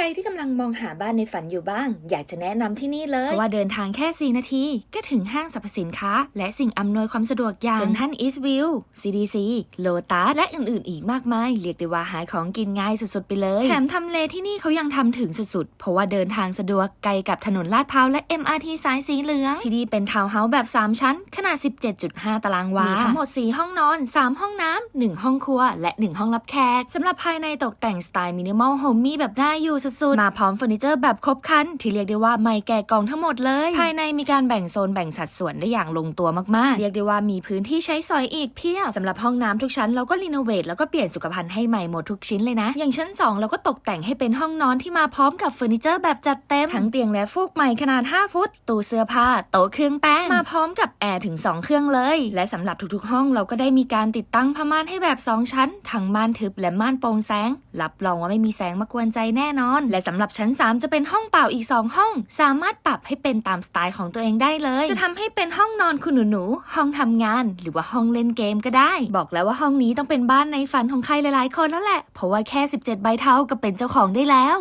รที่กำลังมองหาบ้านในฝันอยู่บ้าง อยากจะแนะนำที่นี่เลยเพราะว่าเดินทางแค่ 4 นาที ก็ถึงห้างสรรพสินค้า และสิ่งอำนวยความสะดวกอย่างเซ็นทรัลอีสต์วิว CDC โลตัสและอื่น ๆ อีกมากมาย เรียกได้ว่าหาของกินง่ายสุด ๆ ไปเลย แถมทำเลที่นี่เขายังทำถึงสุด ๆ เพราะว่าเดินทางสะดวกไกลกับถนนลาดพร้าวและ MRT สายสีเหลือง ที่นี่เป็นทาวน์เฮาส์แบบ 3 ชั้น ขนาด 17.5 ตารางวา มีทั้งหมด 4 ห้องนอน 3 ห้องน้ำ1ห้องครัว และ 1 ห้องรับแขกสำหรับภายในตกแต่งสไตล์มินิมอลโฮมมี่แบบน่าอยู่สุดๆ มาพร้อมเฟอร์นิเจอร์แบบครบครันที่เรียกได้ว่าไม่แก่กองทั้งหมดเลย ภายในมีการแบ่งโซนแบ่งสัดส่วนได้อย่างลงตัวมากๆ เรียกได้ว่ามีพื้นที่ใช้สอยอีกเพียบสำหรับห้องน้ำทุกชั้นเราก็รีโนเวทแล้วก็เปลี่ยนสุขภัณฑ์ให้ใหม่หมดทุกชิ้นเลยนะ อย่างชั้น 2 เราก็ตกแต่งให้เป็นห้องนอนที่มาพร้อมกับเฟอร์นิเจอร์แบบจัดเต็มทั้งเตียงและฟูกใหม่ขนาด 5 ฟุต ตู้เสื้อผ้าโต๊ะเครื่องแป้งมาพร้อมกับแอร์ถึง 2 เครื่องเลย และสำหรับทุกๆ ห้องเราก็ได้มีการติดตั้งผ้าม่านให้แบบ 2 ชั้น ทั้งม่านทึบและม่านโปร่งแสง รับรองว่าไม่มีแสงมากวนใจแน่นอนและสำหรับชั้น 3 จะเป็นห้องเปล่าอีก 2 ห้อง สามารถปรับให้เป็นตามสไตล์ของตัวเองได้เลย จะทำให้เป็นห้องนอนคุณหนูๆห้องทำงาน หรือว่าห้องเล่นเกมก็ได้ บอกแล้วว่าห้องนี้ต้องเป็นบ้านในฝันของใครหลายๆ คนแล้วแหละเพราะว่าแค่ 17 ใบเท่าก็เป็นเจ้าของได้แล้ว